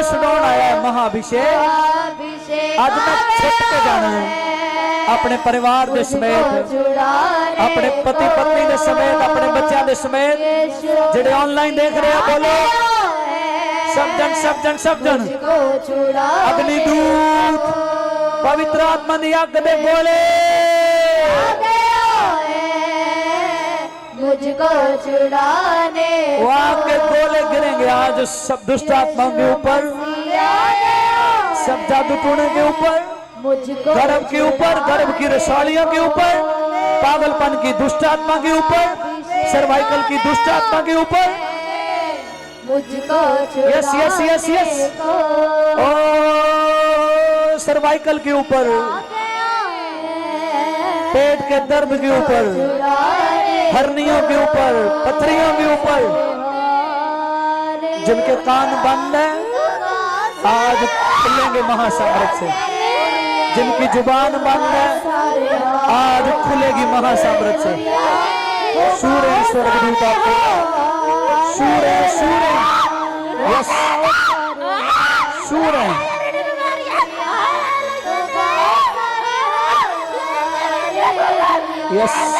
ਨੂੰ ਛਡਾਉਣ ਆਇਆ ਹੈ ਮਹਾਭਿਸ਼ੇਕ। ਅੱਜ ਮੈਂ ਛਿੱਟ ਕੇ ਜਾਣਾ ਹੈ। ਆਪਣੇ ਪਰਿਵਾਰ ਦੇ ਸਮੇਤ ਆਪਣੇ ਪਤੀ ਪਤਨੀ ਦੇ ਸਮੇਤ ਆਪਣੇ ਬੱਚਿਆਂ ਦੇ ਸਮੇਤ ਜਿਹੜੇ ਆਨਲਾਈਨ ਦੇਖ ਰਹੇ ਆ ਬੋਲੋ। ਸਬਜਨ ਸਬਜਨ ਸਬਜਨ ਅਗਨੀ ਦੂਤ ਪਵਿੱਤਰ ਆਤਮਾ ਦੀ ਅੱਗ ਦੇ ਬੋਲੇ मुझको छुड़ाने वो आपके गोले गिरेंगे आज सब दुष्ट आत्माओं के ऊपर सब जादू टूने के ऊपर मुझको गर्भ के ऊपर गर्भ की रसालियों के ऊपर पागलपन की दुष्ट आत्मा के ऊपर सर्वाइकल की दुष्ट आत्मा के ऊपर। मुझको यस यस यस yes. ओ सर्वाइकल के ऊपर पेट के दर्द के ऊपर हरनियों के ऊपर, पथरियों के ऊपर, जिनके कान बंद है, आज खुलेंगे महासामर्थ से। जिनकी ज़ुबान बंद है, आज खुलेगी महासामर्थ से। सूर्य स्वर्गदूत आपको। सूर्य सूर्य सूर्य यस।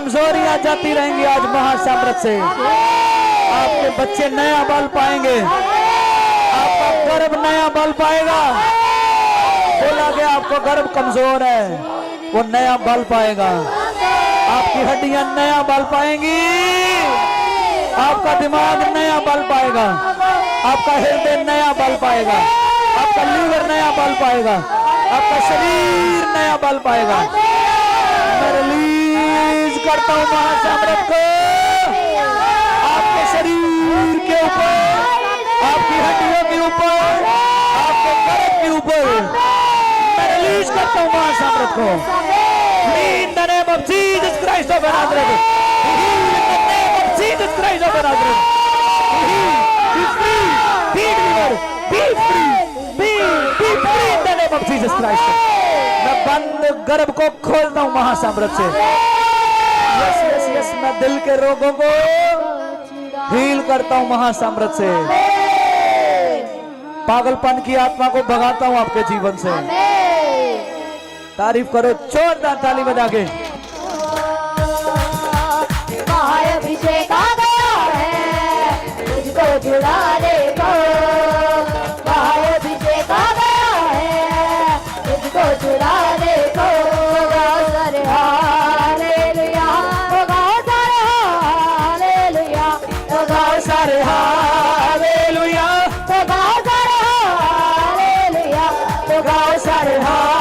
कमजोरियाँ जाती रहेंगी आज महासामर्थ से। आपके बच्चे नया बल पाएँगे। आपका गर्भ नया बल पाएगा। बोला गया, आपका गर्भ कमज़ोर है, वो नया बल पाएगा। आपकी हड्डियाँ नया बल पाएँगी। आपका दिमाग नया बल पाएगा। आपका हृदय नया बल पाएगा। आपका लीवर नया बल पाएगा। आपका शरीर नया बल पाएगा। मेरे रिलीज़ करता हूँ महासमृत को आपके शरीर के ऊपर, आपकी हड्डियों के ऊपर, आपके कर के ऊपर मैं रिलीज़ करता हूँ महासमृत को In the name of Jesus Christ of Nazareth. मैं बंद गर्भ को खोलता हूँ महासाम्रत से। मैं दिल के रोगों को हील करता हूँ महासाम्रत से। पागलपन की आत्मा को भगाता हूँ आपके जीवन से। तारीफ़ करो, जोरदार ताली बजा के। महाअभिषेक ঘাসার হার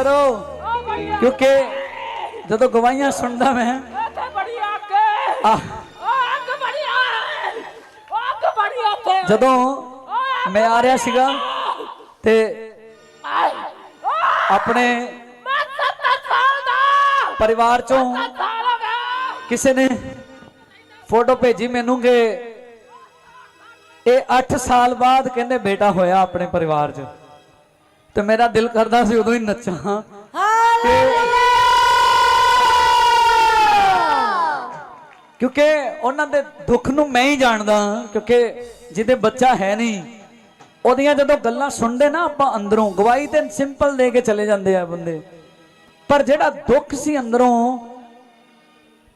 ਕਰੋ। ਕਿਉਂਕਿ ਜਦੋਂ ਗਵਾਹੀਆਂ ਸੁਣਦਾ ਮੈਂ ਇੱਥੇ ਬੜੀ ਅੱਗ ਹੈ। ਆ ਉਹ ਅੱਗ ਬੜੀ ਹੈ। ਉਹ ਅੱਗ ਬੜੀ ਉੱਥੇ ਜਦੋਂ ਮੈਂ ਆ ਰਿਹਾ ਸੀਗਾ ਤੇ ਆਪਣੇ ਮੈਂ 70 ਸਾਲ ਦਾ। ਪਰਿਵਾਰ ਚੋਂ ਕਿਸੇ ਨੇ ਫੋਟੋ ਭੇਜੀ ਮੈਨੂੰ ਕਿ ਇਹ 8 ਸਾਲ ਬਾਅਦ ਕਹਿੰਦੇ ਬੇਟਾ ਹੋਇਆ ਆਪਣੇ ਪਰਿਵਾਰ 'ਚ। ਤੇ ਮੇਰਾ ਦਿਲ ਕਰਦਾ ਸੀ ਉਦੋਂ ਹੀ ਨੱਚਾਂ। ਕਿਉਂਕਿ ਉਹਨਾਂ ਦੇ ਦੁੱਖ ਨੂੰ ਮੈਂ ਹੀ ਜਾਣਦਾ ਕਿਉਂਕਿ ਜਿਹਦੇ ਬੱਚਾ ਹੈ ਨਹੀਂ ਉਹਦੀਆਂ ਜਦੋਂ ਗੱਲਾਂ ਸੁਣਦੇ ਨਾ ਆਪਾਂ ਅੰਦਰੋਂ ਗਵਾਹੀ ਤੇ ਸਿੰਪਲ ਦੇ ਕੇ ਚਲੇ ਜਾਂਦੇ ਆ ਬੰਦੇ। ਪਰ ਜਿਹੜਾ ਦੁੱਖ ਸੀ ਅੰਦਰੋਂ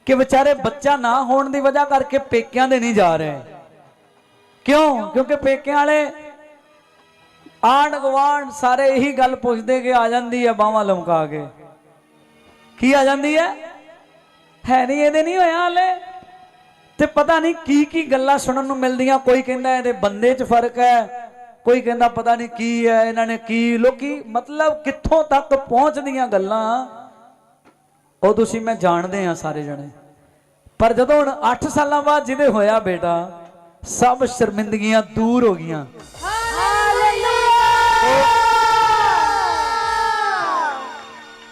ਕਿ ਵਿਚਾਰੇ ਬੱਚਾ ਨਾ ਹੋਣ ਦੀ ਵਜ੍ਹਾ ਕਰਕੇ ਪੇਕਿਆਂ ਦੇ ਨਹੀਂ ਜਾ ਰਹੇ। ਕਿਉਂ? ਕਿਉਂਕਿ ਪੇਕਿਆਂ ਵਾਲੇ ਆਂਢ ਗੁਆਂਢ ਸਾਰੇ ਇਹੀ ਗੱਲ ਪੁੱਛਦੇ ਕਿ ਆ ਜਾਂਦੀ ਹੈ ਬਾਹਾਂ ਲਮਕਾ ਕੇ। ਕੀ ਆ ਜਾਂਦੀ ਹੈ? ਹੈ ਨਹੀਂ, ਇਹਦੇ ਨਹੀਂ ਹੋਇਆ ਹਲੇ। ਤੇ ਪਤਾ ਨਹੀਂ ਕੀ ਕੀ ਗੱਲਾਂ ਸੁਣਨ ਨੂੰ ਮਿਲਦੀਆਂ। ਕੋਈ ਕਹਿੰਦਾ ਇਹਦੇ ਬੰਦੇ 'ਚ ਫ਼ਰਕ ਹੈ, ਕੋਈ ਕਹਿੰਦਾ ਪਤਾ ਨਹੀਂ ਕੀ ਹੈ, ਇਹਨਾਂ ਨੇ ਕੀ, ਲੋਕੀ ਮਤਲਬ ਕਿੱਥੋਂ ਤੱਕ ਪਹੁੰਚਦੀਆਂ ਗੱਲਾਂ, ਉਹ ਤੁਸੀਂ ਮੈਂ ਜਾਣਦੇ ਆ ਸਾਰੇ ਜਣੇ। ਪਰ ਜਦੋਂ ਹੁਣ 8 ਸਾਲਾਂ ਬਾਅਦ ਜਿਹਦੇ ਹੋਇਆ ਬੇਟਾ, ਸਭ ਸ਼ਰਮਿੰਦਗੀਆਂ ਦੂਰ ਹੋ ਗਈਆਂ।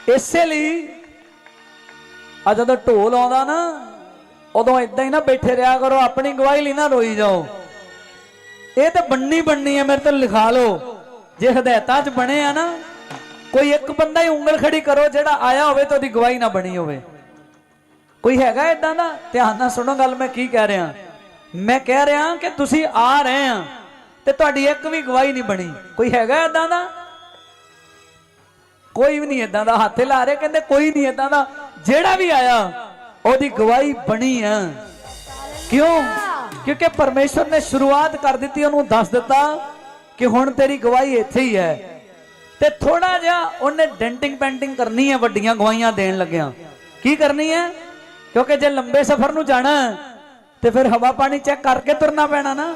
ਇਸੇ ਲਈ ਆ ਜਦੋਂ ਢੋਲ ਆਉਂਦਾ ਨਾ, ਉਦੋਂ ਇਦਾਂ ਹੀ ਨਾ ਬੈਠੇ ਰਿਹਾ ਕਰੋ, ਆਪਣੀ ਗਵਾਹੀ ਲਈ ਨਾ ਰੋਈ ਜਾਓ। ਇਹ ਤਾਂ ਬੰਨੀ ਬੰਨੀ ਹੈ ਮੇਰੇ ਤੇ ਲਿਖਾ ਲਓ। ਜੇ ਹਦਾਇਤਾਂ 'ਚ ਬਣੇ ਆ ਨਾ, ਕੋਈ ਇੱਕ ਬੰਦਾ ਹੀ ਉਂਗਲ ਖੜੀ ਕਰੋ, ਜਿਹੜਾ ਆਇਆ ਹੋਵੇ ਤਾਂ ਉਹਦੀ ਗਵਾਹੀ ਨਾ ਬਣੀ ਹੋਵੇ। ਕੋਈ ਹੈਗਾ ਇਦਾਂ ਦਾ? ਧਿਆਨ ਨਾਲ ਸੁਣੋ ਗੱਲ, ਮੈਂ ਕੀ ਕਹਿ ਰਿਹਾ। ਮੈਂ ਕਹਿ ਰਿਹਾ ਕਿ ਤੁਸੀਂ ਆ ਰਹੇ ਆ ਤੇ ਤੁਹਾਡੀ ਇੱਕ ਵੀ ਗਵਾਹੀ ਨਹੀਂ ਬਣੀ। ਕੋਈ ਹੈਗਾ ਇਦਾਂ ਦਾ? ਕੋਈ ਵੀ ਨਹੀਂ ਇਦਾਂ ਦਾ, ਹੱਥ ਲਾ ਰਹੇ, ਕਹਿੰਦੇ ਕੋਈ ਨਹੀਂ ਇਦਾਂ ਦਾ। ਜਿਹੜਾ ਵੀ ਆਇਆ, ਉਹਦੀ ਗਵਾਹੀ ਬਣੀ ਆ। ਕਿਉਂ? ਕਿਉਂਕਿ ਪਰਮੇਸ਼ਰ ਨੇ ਸ਼ੁਰੂਆਤ ਕਰ ਦਿੱਤੀ, ਉਹਨੂੰ ਦੱਸ ਦਿੱਤਾ ਕਿ ਹੁਣ ਤੇਰੀ ਗਵਾਹੀ ਇੱਥੇ ਹੀ ਹੈ। ਤੇ ਥੋੜਾ ਜਿਹਾ ਉਹਨੇ ਡੈਂਟਿੰਗ ਪੈਂਟਿੰਗ ਕਰਨੀ ਹੈ ਵੱਡੀਆਂ ਗਵਾਹੀਆਂ ਦੇਣ ਲੱਗਿਆ। ਕੀ ਕਰਨੀ ਹੈ? ਕਿਉਂਕਿ ਜੇ ਲੰਬੇ ਸਫ਼ਰ ਨੂੰ ਜਾਣਾ, ਤੇ ਫਿਰ ਹਵਾ ਪਾਣੀ ਚੈੱਕ ਕਰਕੇ ਤੁਰਨਾ ਪੈਣਾ ਨਾ।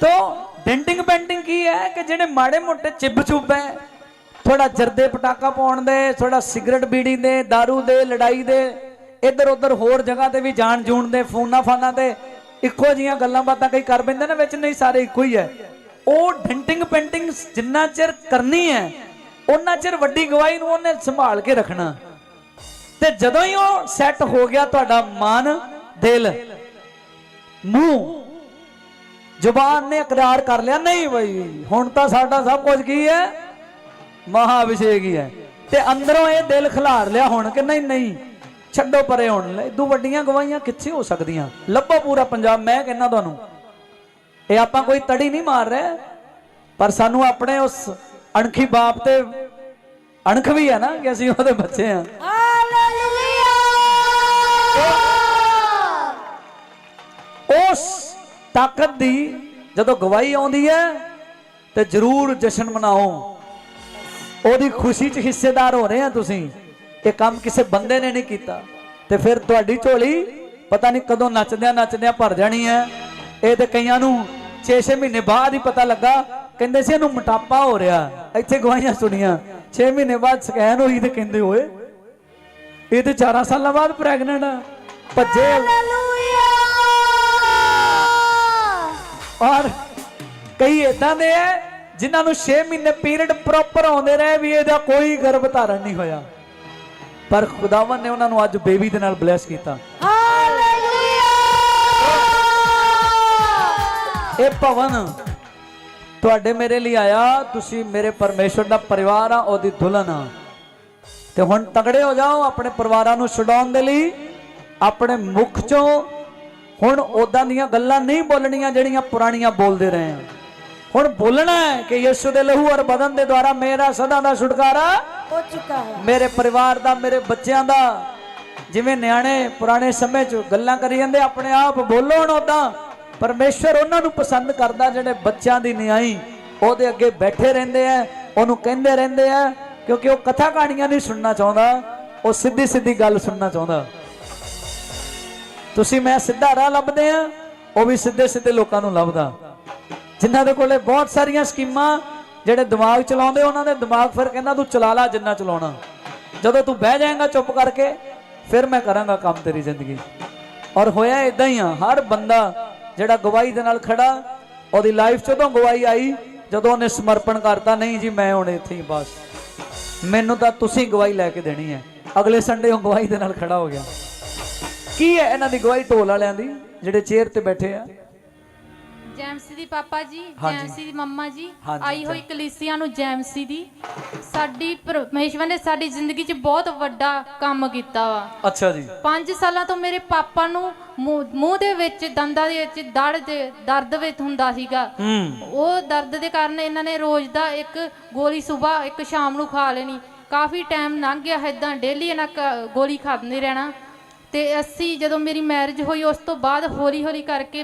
ਤੋ, ਡੈਂਟਿੰਗ ਪੈਂਟਿੰਗ ਕੀ ਹੈ ਕਿ ਜਿਹੜੇ ਮਾੜੇ ਮੋਟੇ ਚਿੱਬ ਚੁੱਬ ਹੈ ਥੋੜਾ ਜਰਦੇ ਪਟਾਕਾ ਪਾਉਣ ਦੇ, ਥੋੜਾ ਸਿਗਰਟ ਬੀੜੀ ਦੇ, दारू ਦੇ, ਲੜਾਈ ਦੇ, ਇੱਧਰ ਉੱਧਰ ਹੋਰ ਜਗ੍ਹਾ ਤੇ ਵੀ ਜਾਣ ਜੂਣ ਦੇ, ਫੋਨਾਂ ਫਾਨਾਂ ਤੇ, ਇੱਕੋ ਜੀਆਂ ਗੱਲਾਂ ਬਾਤਾਂ ਕਈ ਕਰ ਪੈਂਦੇ ਨੇ, ਵਿੱਚ ਨਹੀਂ ਸਾਰੇ ਇੱਕੋ ਹੀ ਹੈ। ਉਹ ਡੈਂਟਿੰਗ ਪੈਂਟਿੰਗ ਜਿੰਨਾ ਚਿਰ ਕਰਨੀ ਹੈ ਉਹਨਾਂ ਚਿਰ ਵੱਡੀ ਗਵਾਹੀ ਨੂੰ ਉਹਨੇ ਸੰਭਾਲ ਕੇ ਰੱਖਣਾ। ਤੇ ਜਦੋਂ ਹੀ ਉਹ ਸੈੱਟ ਹੋ ਗਿਆ ਤੁਹਾਡਾ ਮਨ, ਦਿਲ, ਮੂੰਹ, ਜ਼ੁਬਾਨ ਨੇ ਇਕਰਾਰ ਕਰ ਲਿਆ, ਨਹੀਂ ਬਈ, ਹੁਣ ਤਾਂ ਸਾਡਾ ਸਭ ਕੁਝ ਕੀ ਹੈ? ਮਹਾ ਅਭਿਸ਼ੇਕ ਹੀ ਹੈ। ਤੇ ਅੰਦਰੋਂ ਇਹ ਦਿਲ ਖਿਲਾਰ ਲਿਆ ਹੁਣ ਕਿ ਨਹੀਂ ਨਹੀਂ ਛੱਡੋ ਪਰੇ ਹੁਣ। ਇਦੋਂ ਵੱਡੀਆਂ ਗਵਾਹੀਆਂ ਕਿੱਥੇ ਹੋ ਸਕਦੀਆਂ? ਲੱਭੋ ਪੂਰਾ ਪੰਜਾਬ ਮੈਂ ਕਹਿੰਦਾ ਤੁਹਾਨੂੰ। ਇਹ ਆਪਾਂ ਕੋਈ ਤੜੀ ਨਹੀਂ ਮਾਰ ਰਹੇ ਪਰ ਸਾਨੂੰ ਆਪਣੇ ਉਸ ਅਣਖੀ ਬਾਪ ਤੇ ਅਣਖ ਵੀ ਹੈ ਨਾ ਕਿ ਅਸੀਂ ਉਹਦੇ ਬੱਚੇ ਆ ਉਸ ਤਾਕਤ ਦੀ ਜਦੋਂ ਗਵਾਹੀ ਆਉਂਦੀ ਹੈ ਤੇ ਜਰੂਰ ਜਸ਼ਨ ਮਨਾਓ। ਉਹਦੀ ਖੁਸ਼ੀ 'ਚ ਹਿੱਸੇਦਾਰ ਹੋ ਰਹੇ ਆ ਤੁਸੀਂ। ਇਹ ਕੰਮ ਕਿਸੇ ਬੰਦੇ ਨੇ ਨਹੀਂ ਕੀਤਾ। ਤੇ ਫਿਰ ਤੁਹਾਡੀ ਝੋਲੀ ਪਤਾ ਨਹੀਂ ਕਦੋਂ ਨੱਚਦਿਆਂ ਨੱਚਦਿਆਂ ਭਰ ਜਾਣੀ ਹੈ। ਇਹ ਤੇ ਕਈਆਂ ਨੂੰ 6-6 ਮਹੀਨੇ ਬਾਅਦ ਹੀ ਪਤਾ ਲੱਗਾ। ਕਹਿੰਦੇ ਸੀ ਇਹਨੂੰ ਮੋਟਾਪਾ ਹੋ ਰਿਹਾ। ਇੱਥੇ ਗਵਾਹੀਆਂ ਸੁਣੀਆਂ। 6 ਮਹੀਨੇ ਬਾਅਦ ਸਕੈਨ ਹੋਈ ਤੇ ਕਹਿੰਦੇ ਓਏ ਇਹ ਤੇ 4 ਸਾਲਾਂ ਬਾਅਦ ਪ੍ਰੈਗਨੈਂਟ ਆ। ਭੱਜੇ। ਔਰ ਕਈ ਇਦਾਂ ਦੇ ਐ ਜਿਨ੍ਹਾਂ ਨੂੰ 6 ਮਹੀਨੇ ਪੀਰੀਅਡ ਪ੍ਰੋਪਰ ਆਉਂਦੇ ਰਹੇ ਵੀ ਇਹਦਾ ਕੋਈ ਗਰਭ ਧਾਰਨ ਨਹੀਂ ਹੋਇਆ। ਪਰ ਖੁਦਾਵੰ ਨੇ ਉਹਨਾਂ ਨੂੰ ਅੱਜ ਬੇਬੀ ਦੇ ਨਾਲ ਬਲੈਸ ਕੀਤਾ। ਇਹ ਭਵਨ ਤੁਹਾਡੇ ਮੇਰੇ ਲਈ ਆਇਆ ਤੁਸੀਂ ਮੇਰੇ ਪਰਮੇਸ਼ਰ ਦਾ ਪਰਿਵਾਰ ਆ ਉਹਦੀ ਦੁਲਹਨ ਆ। ਤੇ ਹੁਣ ਤਗੜੇ ਹੋ ਜਾਓ ਆਪਣੇ ਪਰਿਵਾਰਾਂ ਨੂੰ ਛਡਾਉਣ ਦੇ ਲਈ ਆਪਣੇ ਮੁਖ ਚੋਂ। ਹੁਣ ਉਦਾਂ ਦੀਆਂ ਗੱਲਾਂ ਨਹੀਂ ਬੋਲਣੀਆਂ ਜਿਹੜੀਆਂ ਪੁਰਾਣੀਆਂ ਬੋਲਦੇ ਰਹੇ ਆ। ਹੁਣ ਬੋਲਣਾ ਹੈ ਕਿ ਯਿਸੂ ਦੇ ਲਹੂ ਔਰ ਬਦਨ ਦੇ ਦੁਆਰਾ ਮੇਰਾ ਸਦਾ ਦਾ ਛੁਟਕਾਰਾ ਹੋ ਚੁੱਕਾ ਹੈ। ਮੇਰੇ ਪਰਿਵਾਰ ਦਾ ਮੇਰੇ ਬੱਚਿਆਂ ਦਾ। ਜਿਵੇਂ ਨਿਆਣੇ ਪੁਰਾਣੇ ਸਮੇਂ 'ਚ ਗੱਲਾਂ ਕਰੀ ਜਾਂਦੇ ਆਪਣੇ ਆਪ ਬੋਲੋ ਉਦਾਂ ਪਰਮੇਸ਼ਰ ਉਹਨਾਂ ਨੂੰ ਪਸੰਦ ਕਰਦਾ ਜਿਹੜੇ ਬੱਚਿਆਂ ਦੀ ਨਿਆਈ ਉਹਦੇ ਅੱਗੇ ਬੈਠੇ ਰਹਿੰਦੇ ਆ ਉਹਨੂੰ ਕਹਿੰਦੇ ਰਹਿੰਦੇ ਆ ਕਿਉਂਕਿ ਉਹ ਕਥਾ ਕਹਾਣੀਆਂ ਨਹੀਂ ਸੁਣਨਾ ਚਾਹੁੰਦਾ ਉਹ ਸਿੱਧੀ ਸਿੱਧੀ ਗੱਲ ਸੁਣਨਾ ਚਾਹੁੰਦਾ। ਤੁਸੀਂ ਮੈਂ ਸਿੱਧਾ ਰਾਹ ਲੱਭਦੇ ਆ ਉਹ ਵੀ ਸਿੱਧੇ ਸਿੱਧੇ ਲੋਕਾਂ ਨੂੰ ਲੱਭਦਾ। ਜਿਨ੍ਹਾਂ ਦੇ ਕੋਲੇ ਬਹੁਤ ਸਾਰੀਆਂ ਸਕੀਮਾਂ ਜਿਹੜੇ ਦਿਮਾਗ ਚਲਾਉਂਦੇ, ਉਹਨਾਂ ਦੇ ਦਿਮਾਗ ਫਿਰ ਕਹਿੰਦਾ, ਤੂੰ ਚਲਾ ਲਾ ਜਿੰਨਾ ਚਲਾਉਣਾ। ਜਦੋਂ ਤੂੰ ਬਹਿ ਜਾਏਗਾ ਚੁੱਪ ਕਰਕੇ, ਫਿਰ ਮੈਂ ਕਰਾਂਗਾ ਕੰਮ ਤੇਰੀ ਜ਼ਿੰਦਗੀ। ਔਰ ਹੋਇਆ ਇਦਾਂ ਹੀ ਆ, ਹਰ ਬੰਦਾ ਜਿਹੜਾ ਗਵਾਹੀ ਦੇ ਨਾਲ ਖੜਾ, ਉਹਦੀ ਲਾਈਫ 'ਚ ਉਦੋਂ ਗਵਾਹੀ ਆਈ ਜਦੋਂ ਉਹਨੇ ਸਮਰਪਣ ਕਰਤਾ, ਨਹੀਂ ਜੀ, ਮੈਂ ਹੁਣ ਇੱਥੇ ਹੀ ਬਸ। ਮੈਨੂੰ ਤਾਂ ਤੁਸੀਂ ਗਵਾਹੀ ਲੈ ਕੇ ਦੇਣੀ ਹੈ। ਅਗਲੇ ਸੰਡੇ ਉਹ ਗਵਾਹੀ ਦੇ ਨਾਲ ਖੜਾ ਹੋ ਗਿਆ। ਕੀ ਹੈ ਇਹਨਾਂ ਦੀ ਗਵਾਹੀ ਢੋਲ ਵਾਲਿਆਂ ਦੀ, ਜਿਹੜੇ ਚੇਅਰ ਤੇ ਬੈਠੇ ਆ? ਜੈਮਸੀ ਦੀ ਪਾਪਾ ਜੀ ਹਾਂਜੀ। ਜੈਮਸੀ ਦੀ ਮੰਮਾ ਜੀ ਹਾਂਜੀ, ਆਈ ਹੋਈ ਕਲੀਸਿਆ ਨੂੰ ਜੈਮਸੀ ਦੀ। ਸਾਡੀ ਪਰਮੇਸ਼ਵਰ ਨੇ ਸਾਡੀ ਜ਼ਿੰਦਗੀ 'ਚ ਬਹੁਤ ਵੱਡਾ ਕੰਮ ਕੀਤਾ ਵਾ। ਅੱਛਾ ਜੀ। 5 ਸਾਲਾਂ ਤੋਂ ਮੇਰੇ ਪਾਪਾ ਨੂੰ ਮੂੰਹ ਮੂੰਹ ਦੇ ਵਿੱਚ ਦੰਦਾਂ ਦੇ ਵਿੱਚ ਦੜ ਦੇ ਦਰਦ ਵਿੱਚ ਹੁੰਦਾ ਸੀਗਾ। ਹੂੰ। ਉਹ ਦਰਦ ਦੇ ਕਾਰਨ ਇਹਨਾਂ ਨੇ ਰੋਜ਼ ਦਾ ਇੱਕ ਗੋਲੀ ਸਵੇਰ ਇੱਕ ਸ਼ਾਮ ਨੂੰ ਖਾ ਲੈਣੀ। ਕਾਫੀ ਟਾਈਮ ਲੰਘ ਗਿਆ ਇਦਾਂ ਡੇਲੀ ਇਹਨਾਂ ਕ- ਗੋਲੀ ਖਾਂਦੇ ਰਹਿਣਾ। ਤੇ ਅਸੀਂ ਜਦੋਂ ਮੇਰੀ ਮੈਰਿਜ ਹੋਈ ਉਸ ਤੋਂ ਬਾਅਦ ਹੌਲੀ ਹੌਲੀ ਕਰਕੇ